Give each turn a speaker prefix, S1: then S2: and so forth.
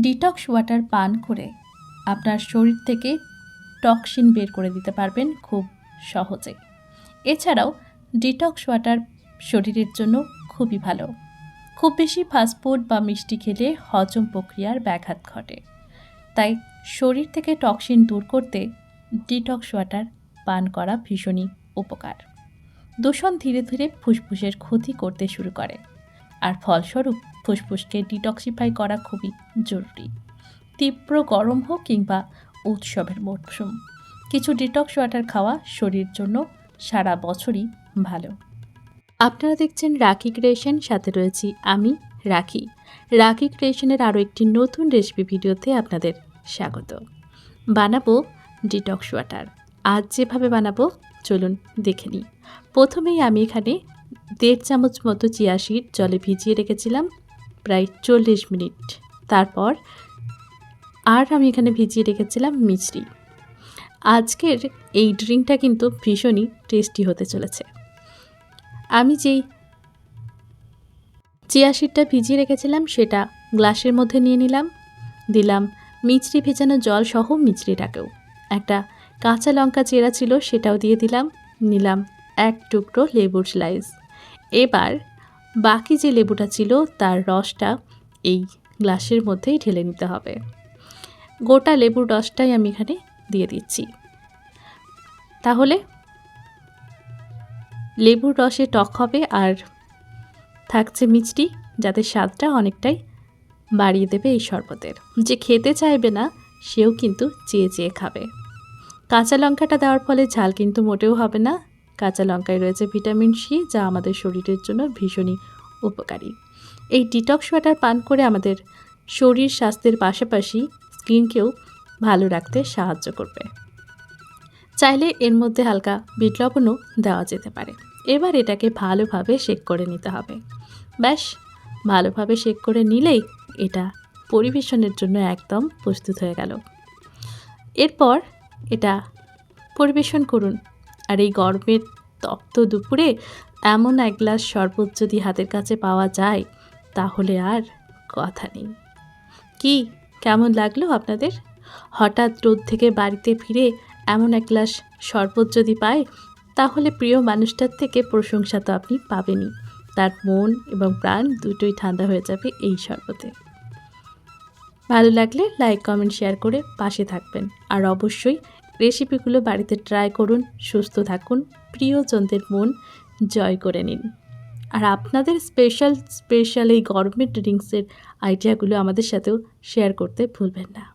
S1: Detox water পান করে আপনার শরীর থেকে টক্সিন বের করে দিতে পারবেন খুব সহজে। এছাড়াও ডিটক্স ওয়াটার শরীরের জন্য খুবই ভালো। খুব বেশি ফাস্টফুড বা মিষ্টি খেলে হজম প্রক্রিয়ার ব্যাঘাত ঘটে। তাই শরীর থেকে টক্সিন দূর করতে ডিটক্স ওয়াটার পান করা ভীষণই উপকার। দূষণ ধীরে ধীরে ফুসফুসের ক্ষতি করতে শুরু করে। আর ফলস্বরূপ ফুসফুসকে ডিটক্সিফাই করা খুবই জরুরি। তীব্র গরম হোক কিংবা উৎসবের মরশুম, কিছু ডিটক্স ওয়াটার খাওয়া শরীরের জন্য সারা বছরই ভালো। আপনারা দেখছেন রাখি ক্রিয়েশন, সাথে রয়েছি আমি, রাখি। রাখি ক্রিয়েশনের আরও একটি নতুন রেসিপি ভিডিওতে আপনাদের স্বাগত। বানাবো ডিটক্স ওয়াটার আজ যেভাবে বানাবো, চলুন দেখে নিই। প্রথমেই আমি এখানে দেড় চামচ মতো চিয়া সিড জলে ভিজিয়ে রেখেছিলাম। প্রায় চল্লিশ মিনিট। তারপর আর আমি এখানে ভিজিয়ে রেখেছিলাম মিচড়ি আজকের এই ড্রিঙ্কটা কিন্তু ভীষণই টেস্টি হতে চলেছে। আমি যেই চিয়া সিডটা ভিজিয়ে রেখেছিলাম, সেটা গ্লাসের মধ্যে নিয়ে নিলাম। দিলাম মিচড়ি ভেজানো জল সহ মিচড়িটাকেও একটা কাঁচা লঙ্কা চেরা ছিল, সেটাও দিয়ে দিলাম। নিলাম এক টুকরো লেবুর স্লাইস। এবার বাকি যে লেবুটা ছিল, তার রসটা এই গ্লাসের মধ্যেই ঢেলে নিতে হবে। গোটা লেবুর রসটাই আমি এখানে দিয়ে দিচ্ছি। তাহলে লেবুর রসে টক হবে আর থাকছে মিষ্টি, যাতে স্বাদটা অনেকটাই বাড়িয়ে দেবে এই শরবতের। যে খেতে চাইবে না, সেও কিন্তু চেয়ে চেয়ে খাবে। কাঁচা লঙ্কাটা দেওয়ার ফলে ঝাল কিন্তু মোটেও হবে না। কাঁচা লঙ্কায় রয়েছে ভিটামিন সি, যা আমাদের শরীরের জন্য ভীষণই উপকারী। এই ডিটক্স ওয়াটার পান করে আমাদের শরীর স্বাস্থ্যের পাশাপাশি স্কিনকেও ভালো রাখতে সাহায্য করবে। চাইলে এর মধ্যে হালকা বিট লবণও দেওয়া যেতে পারে। এবার এটাকে ভালোভাবে শেক করে নিতে হবে। ব্যাস, ভালোভাবে শেক করে নিলেই এটা পরিবেশনের জন্য একদম প্রস্তুত হয়ে গেল। এরপর এটা পরিবেশন করুন। আর এই গরমের তপ্ত দুপুরে এমন এক গ্লাস শরবত যদি হাতের কাছে পাওয়া যায়, তাহলে আর কথা নেই। কি, কেমন লাগল আপনাদের? হঠাৎ রোদ থেকে বাড়িতে ফিরে এমন এক গ্লাস শরবত যদি পায় তাহলে প্রিয় মানুষটার থেকে প্রশংসা তো আপনি পাবেনই। তার মন এবং প্রাণ দুটোই ঠান্ডা হয়ে যাবে এই শরবতে। ভালো লাগলে লাইক, কমেন্ট, শেয়ার করে পাশে থাকবেন। আর অবশ্যই রেসিপিগুলো বাড়িতে ট্রাই করুন, সুস্থ থাকুন, প্রিয়জনদের মন জয় করে নিন। আর আপনাদের স্পেশাল স্পেশাল এই গরমের ড্রিঙ্কসের আইডিয়াগুলো আমাদের সাথেও শেয়ার করতে ভুলবেন না।